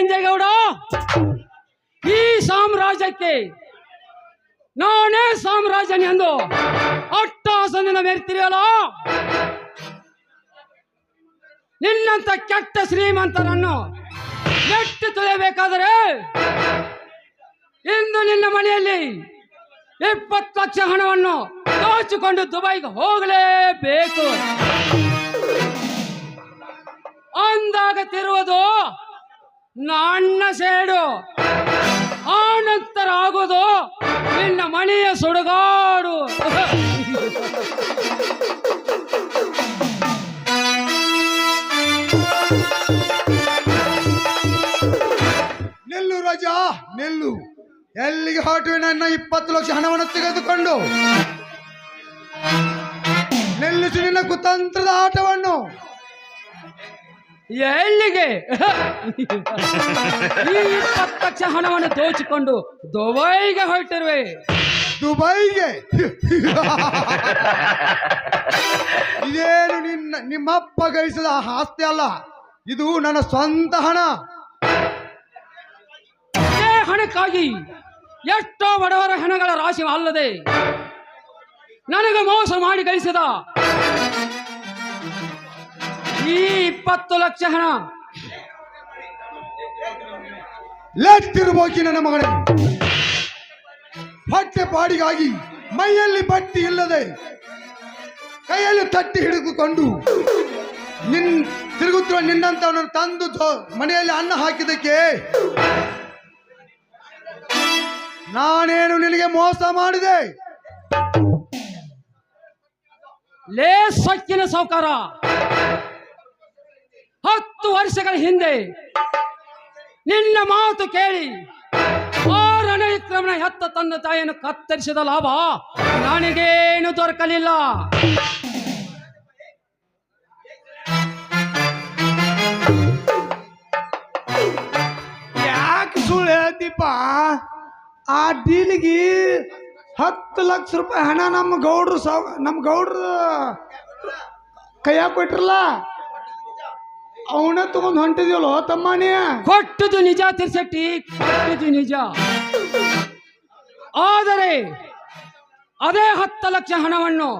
ನಂಜೇಗೌಡ ಈ ಸಾಮ್ರಾಜ್ಯಕ್ಕೆ ನಾನೇ ಸಾಮ್ರಾಜ್ಯನಿ ಎಂದು ಅಟ್ಟಾಸನ ಮೆರ್ತಿರಿಯಲ್ಲ? ನಿನ್ನಂತ ಕೆಟ್ಟ ಶ್ರೀಮಂತರನ್ನು ಎಷ್ಟು ತುಳಿಯಬೇಕಾದರೆ ಇಂದು ನಿನ್ನ ಮನೆಯಲ್ಲಿ ಇಪ್ಪತ್ತು ಲಕ್ಷ ಹಣವನ್ನು ದೋಚಿಕೊಂಡು ದುಬೈಗೆ ಹೋಗಲೇಬೇಕು. ಅಂದಾಗ ತಿರುವುದು ನನ್ನ ಸೇಡು. ಆ ನಂತರ ಆಗೋದು ನಿನ್ನ ಮನೆಯ ಸುಡುಗಾಡು. ನಿಲ್ಲು ರಜಾ, ನಿಲ್ಲು. ಎಲ್ಲಿಗೆ ಹೊರಟು ನನ್ನ ಇಪ್ಪತ್ತು ಲಕ್ಷ ಹಣವನ್ನು ತೆಗೆದುಕೊಂಡು? ನಿಲ್ಲಿಸು ನಿನ್ನ ಕುತಂತ್ರದ ಆಟವನ್ನು. ಎಲ್ಲಿಗೆ? ಈ ಇಪ್ಪತ್ತು ಲಕ್ಷ ಹಣವನ್ನು ದೋಚಿಕೊಂಡು ದುಬೈಗೆ ಹೊರಟಿರುವೆ. ದುಬೈಗೆ? ಇದೇನು ನಿನ್ನ ನಿಮ್ಮಪ್ಪ ಗಳಿಸಿದ ಆಸ್ತಿ ಅಲ್ಲ? ಇದು ನನ್ನ ಸ್ವಂತ ಹಣ. ಇದೇ ಹಣಕ್ಕಾಗಿ ಎಷ್ಟೋ ಬಡವರ ಹಣಗಳ ರಾಶಿ ಅಲ್ಲದೆ ನನಗೆ ಮೋಸ ಮಾಡಿ ಗಳಿಸಿದ ಈ ಇಪ್ಪತ್ತು ಲಕ್ಷ ಹಣ. ಲೆಟ್ಟಿರ್ಬೋಕಿ ನನ್ನ ಮಗನೇ ಹೊಟ್ಟೆ ಪಾಡಿಗಾಗಿ ಮೈಯಲ್ಲಿ ಬಟ್ಟಿ ಇಲ್ಲದೆ ಕೈಯಲ್ಲಿ ತಟ್ಟಿ ಹಿಡಿದುಕೊಂಡು ನಿನ್ ತಿರುಗುತ್ತಿರುವ ನಿನ್ನಂತವನನ್ನು ತಂದು ಮನೆಯಲ್ಲಿ ಅನ್ನ ಹಾಕಿದಕ್ಕೆ ನಾನೇನು ನಿನಗೆ ಮೋಸ ಮಾಡಿದೆ? ಲೇ ಸಕ್ಕಿನ ಸೌಕಾರ ಹತ್ತು ವರ್ಷಗಳ ಹಿಂದೆ ನಿನ್ನ ಮಾತು ಕೇಳಿ ಆರನೇ ಕ್ರಮಣ ಹೆತ್ತ ತನ್ನ ತಾಯಿಯನ್ನು ಕತ್ತರಿಸಿದ ಲಾಭ ನನಗೇನು ದೊರಕಲಿಲ್ಲ. ಯಾಕೆ ಸುಳ್ಳು ಹೇಳ್ತೀಪ ಆ ಡೀಲ್ಗಿ ಹತ್ತು ಲಕ್ಷ ರೂಪಾಯಿ ಹಣ ನಮ್ಮ ಗೌಡ್ರು ಸಾವ್ ನಮ್ಮ ಗೌಡ್ರು ಕೈಯಾಗ ಕೊಟ್ರಲ್ಲ ಅವನ ತಗೊಂಡ್ ಹೊಂಟಿದ್ಯಲ್ಲೋ ತಮ್ಮನೇ? ಕೊಟ್ಟದು ನಿಜ ತಿರ್ಸಟ್ಟಿ ಕೊಟ್ಟದು ನಿಜ. ಆದರೆ ಅದೇ ಹತ್ತು ಲಕ್ಷ ಹಣವನ್ನು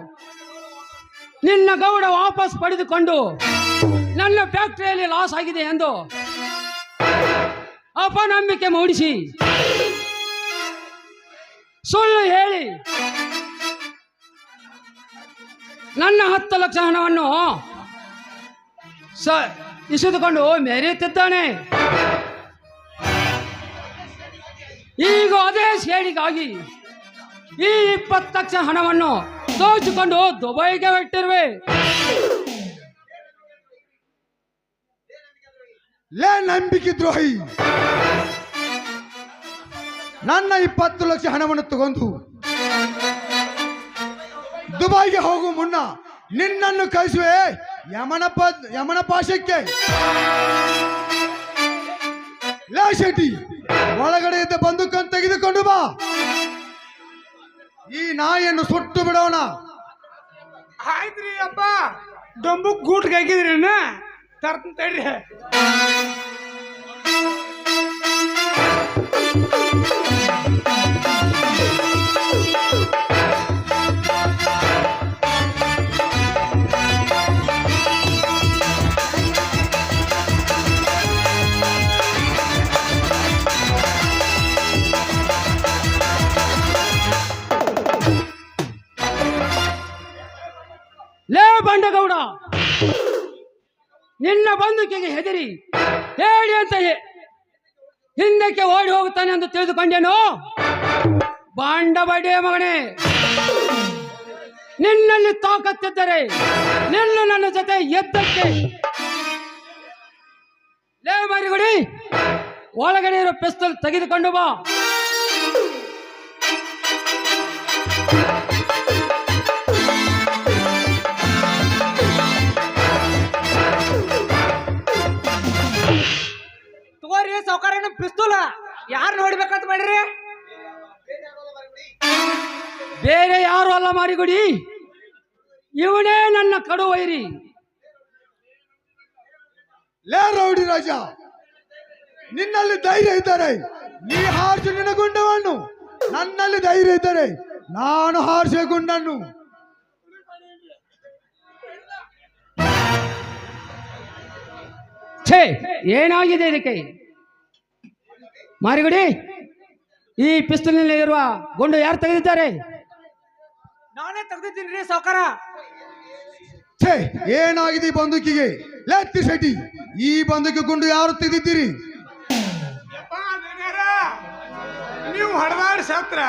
ನಿನ್ನ ಗೌಡ ವಾಪಸ್ ಪಡೆದುಕೊಂಡು ನನ್ನ ಫ್ಯಾಕ್ಟರಿಯಲ್ಲಿ ಲಾಸ್ ಆಗಿದೆ ಎಂದು ಅಪನಂಬಿಕೆ ಮೂಡಿಸಿ ಸುಳ್ಳು ಹೇಳಿ ನನ್ನ ಹತ್ತು ಲಕ್ಷ ಹಣವನ್ನು ಸ ಇಸಿದುಕೊಂಡು ಮೆರೆಯುತ್ತಿದ್ದಾನೆ. ಈಗ ಅದೇ ಸೇಡಿಗಾಗಿ ಈ ಇಪ್ಪತ್ತು ಲಕ್ಷ ಹಣವನ್ನು ದೋಚಿಕೊಂಡು ದುಬೈಗೆ ಬಿಟ್ಟಿರುವೆ. ಲೇ ನಂಬಿಕೆ ದ್ರೋಹಿ. ನನ್ನ ಇಪ್ಪತ್ತು ಲಕ್ಷ ಹಣವನ್ನು ತಗೊಂಡು ದುಬೈಗೆ ಹೋಗುವ ಮುನ್ನ ನಿನ್ನನ್ನು ಕಳಿಸುವೆ. ಯಮನ ಯಮನ ಪಾಶಕ್ಕೆ. ಲೇ ಶೆಟ್ಟಿ ಒಳಗಡೆ ಇದ್ದ ಬಂದೂಕನ್ನು ತೆಗೆದುಕೊಂಡು ಬಾ. ಈ ನಾಯಿಯನ್ನು ಸುಟ್ಟು ಬಿಡೋಣ. ಆಯ್ತ್ರಿ ಅಪ್ಪ ಡೊಂಬು ಗೂಟ್ಗೆ ಹಾಕಿದ್ರಿ ತರ್ತನ್ ತಡ್ರಿ. ನಿನ್ನ ಬಂದುಕೆಗೆ ಹೆದರಿ. ಹೇಳಿ ಅಂತ ಹಿಂದಕ್ಕೆ ಓಡಿ ಹೋಗುತ್ತಾನೆ ಎಂದು ತಿಳಿದುಕೊಂಡೇನು? ಬಾಂಡ ಮಗನೇ. ನಿನ್ನಲ್ಲಿ ತಾಕತ್ತಿದ್ದರೆ ನಿನ್ನ ನನ್ನ ಜೊತೆ ಎದ್ದಕ್ಕೆ ಲೇ ಮರಿಗುಡಿ, ಒಳಗಡೆ ಇರೋ ಪಿಸ್ತಲ್ ತೆಗೆದುಕೊಂಡು ಬಾ. ಸೌಕರ್ಯನ ಪಿಸ್ತೂಲ. ಯಾರು ನೋಡ್ಬೇಕಂತ ಮಾಡ್ರಿ? ಬೇರೆ ಯಾರು ಅಲ್ಲ ಮಾರಿಗುಡಿ. ಇವನೇ ನನ್ನ ಕಡು ವೈರಿ. ಲೇ ರೌಡಿ ರಾಜ ನಿನ್ನಲ್ಲಿ ಧೈರ್ಯ ಇದ್ದಾರೆ ನೀ ಹಾರಿಸು ನಿನ್ನ ಗುಂಡವನ್ನು. ನನ್ನಲ್ಲಿ ಧೈರ್ಯ ಇದ್ದಾರೆ ನಾನು ಹಾರಿಸುವ ಗುಂಡನ್ನು. ಛೇ ಏನಾಗಿದೆ ಇದಕ್ಕೆ? ಮಾರಿಗುಡಿ ಈ ಪಿಸ್ತೂಲ್ನಲ್ಲಿ ಇರುವ ಗುಂಡು ಯಾರು ತೆಗೆದಿದ್ದಾರೆ? ನಾನೇ ತೆಗೆದಿದ್ದೀನಿ ರೀ ಸಾವುಕಾರ. ಛೇ ಏನಾಗಿದೆ ಈ ಬಂದೂಕಿಗೆ? ಲೆತ್ತಿ ಶೆಟ್ಟಿ ಈ ಬಂದೂಕಿ ಗುಂಡು ಯಾರು ತೆಗೆದಿದ್ದೀರಿ? ನೀವು ಹೊಡೆದಾಡಿ ಸತ್ರ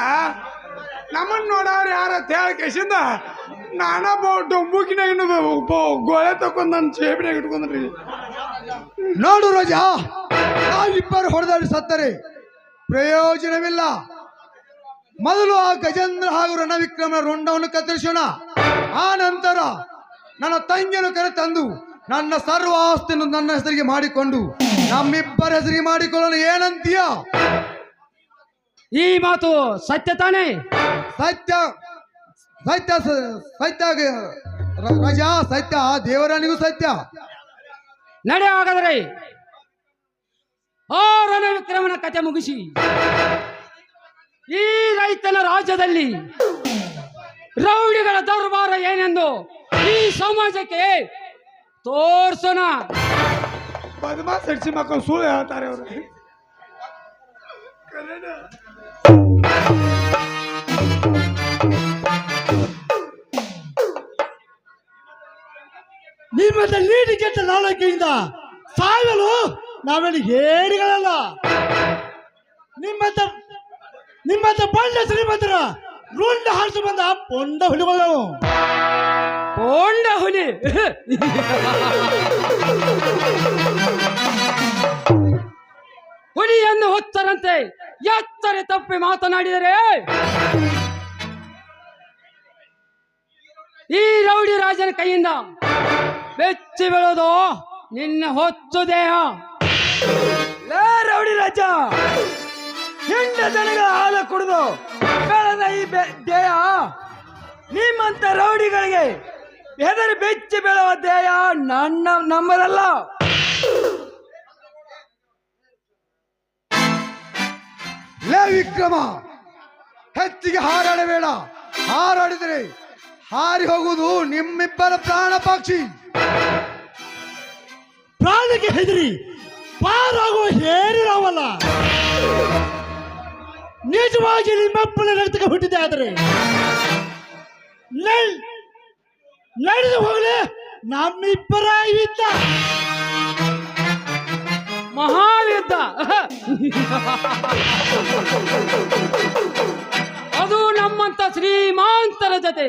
ನಮ್ಮನ್ನ ನೋಡವ್ರು ಯಾರ ಹೇಳಿ ಕೇಸಿಂದ ನಾನ ಡೊಂಬುಕಿನಾಗ ಗೋಳೆ ತಕೊಂಡ್ ನನ್ನ ಚೇಬಿನಾಗ ಇಟ್ಕೊಂಡ್ರಿ. ನೋಡು ರಜಾ ನಾವಿಬ್ಬರು ಹೊಡೆದಾಡಿ ಸತ್ತರೆ. ಪ್ರಯೋಜನವಿಲ್ಲ. ಮೊದಲು ಆ ಗಜೇಂದ್ರ ಹಾಗೂ ರಣವಿಕ್ರಮನ ರೊಂಡವನ್ನು ಕತ್ತರಿಸೋಣ. ಆ ನಂತರ ನನ್ನ ತಂಗಿಯನ್ನು ಕರೆ ತಂದು ನನ್ನ ಸರ್ವ ಆಸ್ತಿಯನ್ನು ನನ್ನ ಹೆಸರಿಗೆ ಮಾಡಿಕೊಂಡು ನಮ್ಮಿಬ್ಬರ ಹೆಸರಿಗೆ ಮಾಡಿಕೊಳ್ಳೋಣ. ಏನಂತೀಯ? ಈ ಮಾತು ಸತ್ಯ ತಾನೇ? ಸತ್ಯ ಸತ್ಯ ಸತ್ಯ ರಜಾ ಸತ್ಯ ದೇವರನಿಗೂ ಸತ್ಯ. ನಡೆ ಹಾಗಾದರೆ ಆ ರಣವಿಕ್ರಮನ ಕತೆ ಮುಗಿಸಿ. ಈ ರೈತನ ರಾಜ್ಯದಲ್ಲಿ ರೌಡಿಗಳ ದರ್ಬಾರ ಏನೆಂದು ಈ ಸಮಾಜಕ್ಕೆ ತೋರ್ಸೋಣ. ಬದಮಾ ಸಡ್ಸಿ ಮಕ್ಕಳು ಸುಳ್ಳು ಹೇಳ್ತಾರೆ ಅವರು. ನಿಮ್ಮದ ನೀಡಿ ಕೆಟ್ಟ ನಾಳಕೆಯಿಂದ ಸಾಯಲು ನಾವೇನು ಹೇಡಿಗಳಲ್ಲ ನಿಮ್ಮಂತ ನಿಮ್ಮಂತ ಬಂಡ ಶ್ರೀಮಂತರ ರುಂಡ ಹಾರಿಸಿ ಬಂದ ಪೊಂಡ ಹುಲಿಗಳು. ಪೊಂಡ ಹುಲಿ. ಹುಲಿಯನ್ನು ಹೊತ್ತರಂತೆ ಎತ್ತರೆ ತಪ್ಪಿ ಮಾತನಾಡಿದರೆ ಈ ರೌಡಿ ರಾಜನ ಕೈಯಿಂದ ಬೆಚ್ಚಿ ಬೀಳೋದು ನಿನ್ನ ಹೊತ್ತು ದೇಹ. ರೌಡಿ ರಾಜ ಹೆಂಡ ದನಗಳ ಹಾಲ ಕುಡಿದು ಬೆಳೆದ ಈ ದೇಹ ನಿಮ್ಮಂತ ರೌಡಿಗಳಿಗೆ ಹೆದರಿ ಬೆಚ್ಚಿ ಬೆಳೆವ ದೇಹ ನನ್ನ ನಮ್ಮದಲ್ಲ. ಲೇ ವಿಕ್ರಮ ಹೆಚ್ಚಿಗೆ ಹಾರಾಡಬೇಡ. ಹಾರಾಡಿದರೆ ಹಾರಿ ಹೋಗುವುದು ನಿಮ್ಮಿಬ್ಬರ ಪ್ರಾಣ ಪಕ್ಷಿ ಪ್ರಾಣಕ್ಕೆ ಹೆದರಿ ಪಾರಾಗುವ ಹೇರಿರವಲ್ಲ ನಿಜವಾಗಿ ನಿಮ್ಮಪ್ಪನ ರಕ್ತಕ್ಕೆ ಹುಟ್ಟಿದೆ ಆದರೆ. ನಡ್- ನಡೆದು ಹೋಗಲಿ, ನಮ್ಮಿಬ್ಬರ ಯುದ್ಧ. ಮಹಾಯುದ್ಧ. ಅದು ನಮ್ಮಂತ ಶ್ರೀಮಾಂತರ ಜೊತೆ.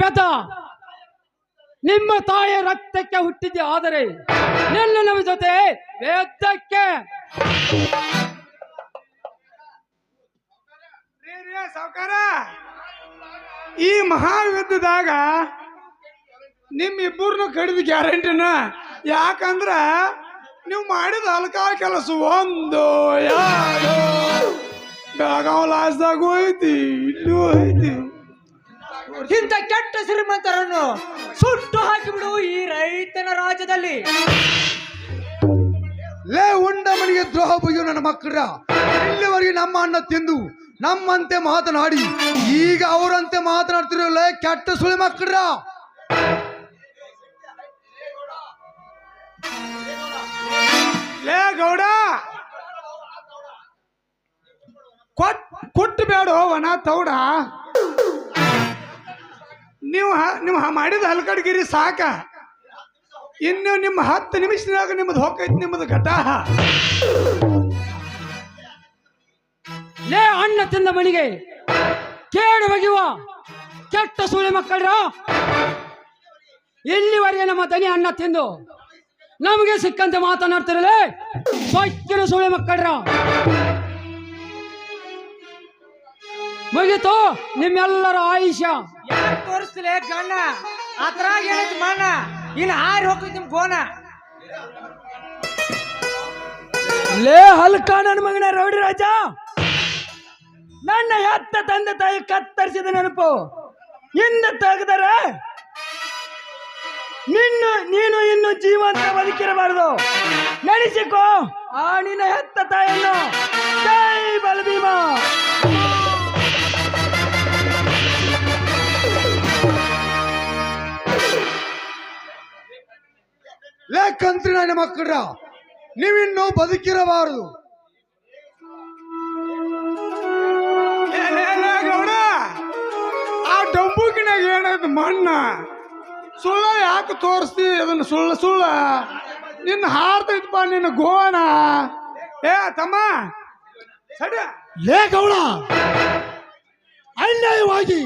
ಪೆದ. ನಿಮ್ಮ ತಾಯಿ ರಕ್ತಕ್ಕೆ ಹುಟ್ಟಿದ್ದೆ ಆದರೆ ನಿನ್ನ ನಮ್ಮ ಜೊತೆ ವೇದಕ್ಕೆ. ಸಾವುಕಾರ. ಈ ಮಹಾಯುದ್ಧದಾಗ ನಿಮ್ಮಿಬ್ಬರನ್ನು ಕಡಿದ ಗ್ಯಾರಂಟಿನ. ಯಾಕಂದ್ರ ನೀವು ಮಾಡಿದ ಹಲ್ಕ ಕೆಲಸ ಒಂದು ಯಾರು? ಬೆಳಗಾವ್ ಲಾಸ್ದಾಗ ಹೋಯ್ತಿ ಇಲ್ಲೂ ಹೋಯ್ತಿ ಇಂಥ ಕೆಟ್ಟ ಶ್ರೀಮಂತರನ್ನು ಸುಟ್ಟು ಹಾಕಿಬಿಡು ಈ ರೈತನ ರಾಜ್ಯದಲ್ಲಿ. ಲೇ ಉಂಡ ಮನೆಗೆ ದ್ರೋಹ ಬಗೆಯು ನನ್ನ ಮಕ್ಕಳ, ಇಲ್ಲಿವರೆಗೆ ನಮ್ಮ ಅನ್ನ ತಿಂದು ನಮ್ಮಂತೆ ಮಾತನಾಡಿ, ಈಗ ಅವರಂತೆ ಮಾತನಾಡ್ತಿರೋ ಲೇ ಕೆಟ್ಟ ಸುಳಿ ಮಕ್ಕಳ. ಲೇ ಗೌಡ, ಕೊಟ್ ಕೊಟ್ಟು ಬೇಡ ವನ ತೌಡ. ನೀವು ನೀವು ಮಾಡಿದ ಹಲ್ಕಡ್ಗಿರಿ ಸಾಕ. ಇನ್ನು ನಿಮ್ಮ ಹತ್ತು ನಿಮಿಷದಾಗ ನಿಮ್ಮದು ಹೋಗೈತಿ ನಿಮ್ಮದು ಘಟಾಹ ಲೇ ಅಣ್ಣ ತಿಂದ ಮಣಿಗೆ, ಕೇಡು ಬಗೆಯುವ ಕೆಟ್ಟ ಸುಳಿ ಮಕ್ಕಳ್ರ. ಇಲ್ಲಿವರೆಗೆ ನಮ್ಮ ದನಿ ಅನ್ನ ತಿಂದು ನಮಗೆ ಸಿಕ್ಕಂತೆ ಮಾತನಾಡ್ತಿರಲೇ? ಸೊಕ್ಕಿನ ಸುಳಿ ಮಕ್ಕಳ್ರ. ಮುಗಿತು, ನಿಮ್ಮೆಲ್ಲರ ಆಯುಷ್ಯ. ಯಾಕೆ ತೋರಿಸ್ತಿಲ್ಲ ಗಣ್ಣ ಅದ್ರಾಗ ಏನೈತಿ ಮಣ್ಣ? ಇನ್ನು ಹಾರಿ ಹೋಗ್ತೈತಿ ನಿಮ್ ಗೋನ. ಲೇ ಹಲ್ಕ ನನ್ನ ಮಗನ ರೌಡಿ ರಾಜ. ನನ್ನ ಹೆತ್ತ ತಂದೆ ತಾಯಿ ಕತ್ತರಿಸಿದ ನೆನಪು. ಹಿಂದೆ ತೆಗೆದರೆ ನಿನ್ನ, ನೀನು ಇನ್ನು ಜೀವಂತ ಬದುಕಿರಬಾರದು. ನಡೆಸಿಕೋ ಆ ನಿನ್ನ ಹೆತ್ತ ತಾಯನ್ನು ಜೈ ಬಲಭೀಮ. ಲೇಖಂತ್ರಿ ನನ್ನ ಮಕ್ಕಳ ನೀವಿನ್ನೂ ಬದುಕಿರಬಾರದು. ಆ ಡಂಬುಕಿನಾಗ ಏನಾಯ್ತು ಮಣ್ಣ? ಸುಳ್ಳ ಯಾಕೆ ತೋರಿಸ್ತಿ? ಅದನ್ನ ಸುಳ್ಳ ಸುಳ್ಳ. ನಿನ್ನ ಹಾರ್ತೈತಪ್ಪ ನಿನ್ನ ಗೋಣ ಏ ತಮ್ಮ ಸರಿ. ಲೇ ಗೌಡ ಅನ್ಯಾಯವಾಗಿ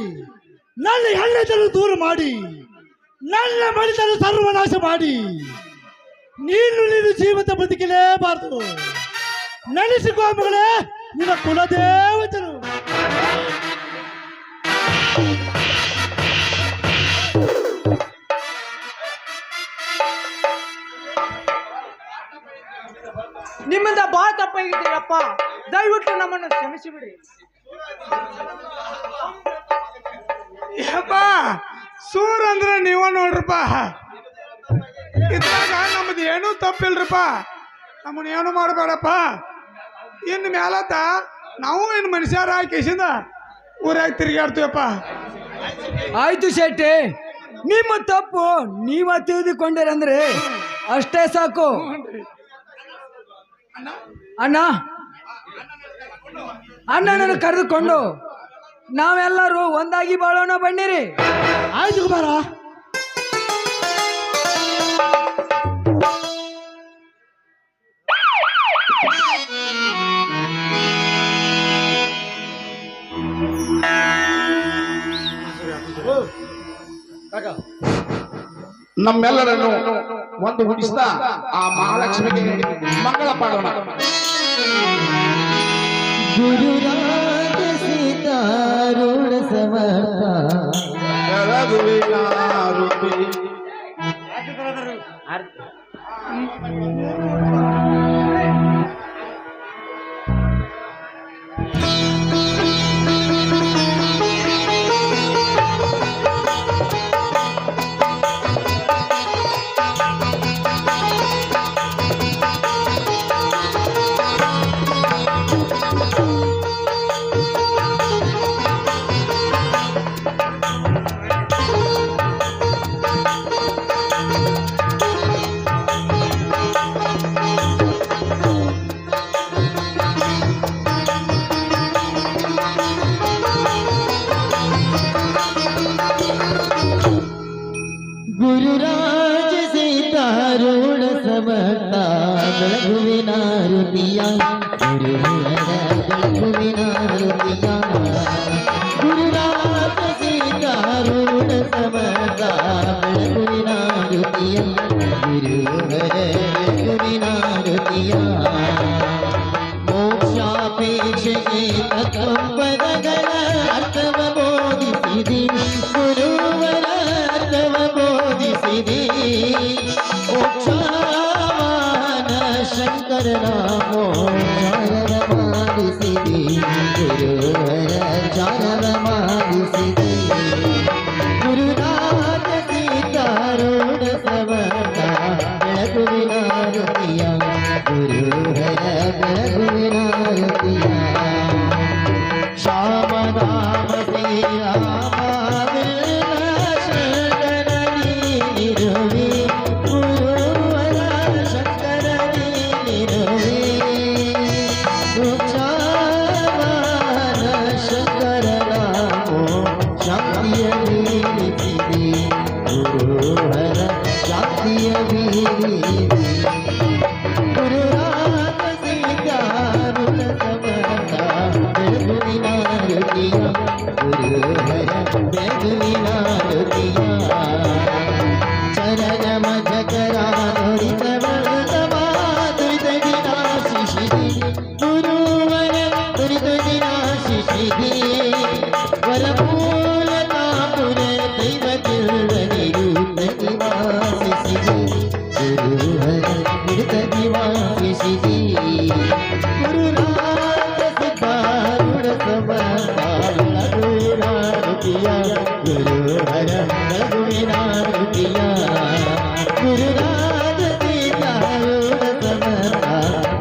ನನ್ನ ಹೆಣ್ಣೆತನ ದೂರ ಮಾಡಿ ನನ್ನ ತರ ಸರ್ವನಾಶ ಮಾಡಿ. ನೀನು ನೀನು ಜೀವಂತ ಬದುಕಲೇಬಾರದು. ನೆನೆಸಿಕೋ ಮಗಳೇ ನಿನ್ನ ಕುಲದೇವತರು. ನಿಮ್ಮಿಂದ ಬಹಳ ತಪ್ಪಾಗಿದ್ದೀರಪ್ಪ. ದಯವಿಟ್ಟು ನಮ್ಮನ್ನು ಕ್ಷಮಿಸಿ ಬಿಡಿ ಯಪ್ಪ ಸೂರ್ ಅಂದ್ರೆ ನೀವ ನೋಡ್ರಪ್ಪ. ಇದ್ರಾಗ ನಮ್ದು ಏನೂ ತಪ್ಪಿಲ್ರಪ್ಪ ನಮ್ಮನ್ನ ಏನು ಮಾಡಬೇಡಪ್ಪ. ಇನ್ನು ಮೇಲತ್ತ ನಾವು ಇನ್ನು ಮನುಷ್ಯರ ಕೇಸಿಂದ ಊರಾಗ ತಿರುಗಾಡ್ತೀವಪ್ಪ. ಆಯ್ತು ಶೆಟ್ಟಿ ನಿಮ್ಮ ತಪ್ಪು ನೀವ ತಿಳಿದುಕೊಂಡಿರಂದ್ರೆ ಅಷ್ಟೇ ಸಾಕು. ಅಣ್ಣ ಅಣ್ಣನನ್ನು ಕರೆದುಕೊಂಡು ನಾವೆಲ್ಲರೂ ಒಂದಾಗಿ ಬಾಳೋಣ ಬನ್ನಿರಿ. ಆಯ್ತು ಕುಮಾರ. ನಮ್ಮೆಲ್ಲರನ್ನು ಒಂದು ಹುಡಿಸ್ತಾ ಆ ಮಹಾಲಕ್ಷ್ಮಿಗೆ ಮಂಗಳ ಪಾಡೋಣ. ಗುರುರಾಜ ಸೀತಾರೂಢ ಸಮರ್ಥ. ಬೆಳಗುವಿನ ಬೆಳಗುವಿನ ರುತಿಯ ಗುರುವರ ಬೆಳಗುವಿನ ರುತಿಯ ಗುರುರಾಜ ಸೀತಾರೂಢ ಸಮರ್ಥ ಬೆಳಗುವಿನ ರುತಿಯ ಗುರುವರ ಬೆಳಗುವಿನ ರುತಿಯ ಮೋಕ್ಷಾಪೇಕ್ಷೆಗೆ ತತ್ವಪದಗಳ ಅರ್ಥವ Bem-vindo. रघुवीरा गुरु हर रघुवीरा दुतिया गुरु राज सीता समता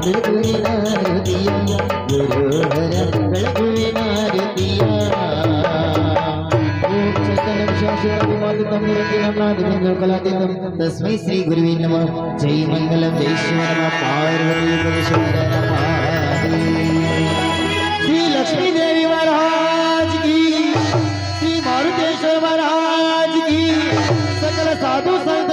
रघुवीरा दुतिया गुरु हर रघुवीरा दुतिया तस्मै श्री गुरुवे नमः जय मङ्गलं जय शिव नमः पार्वती महाराज की। सकल साधु संत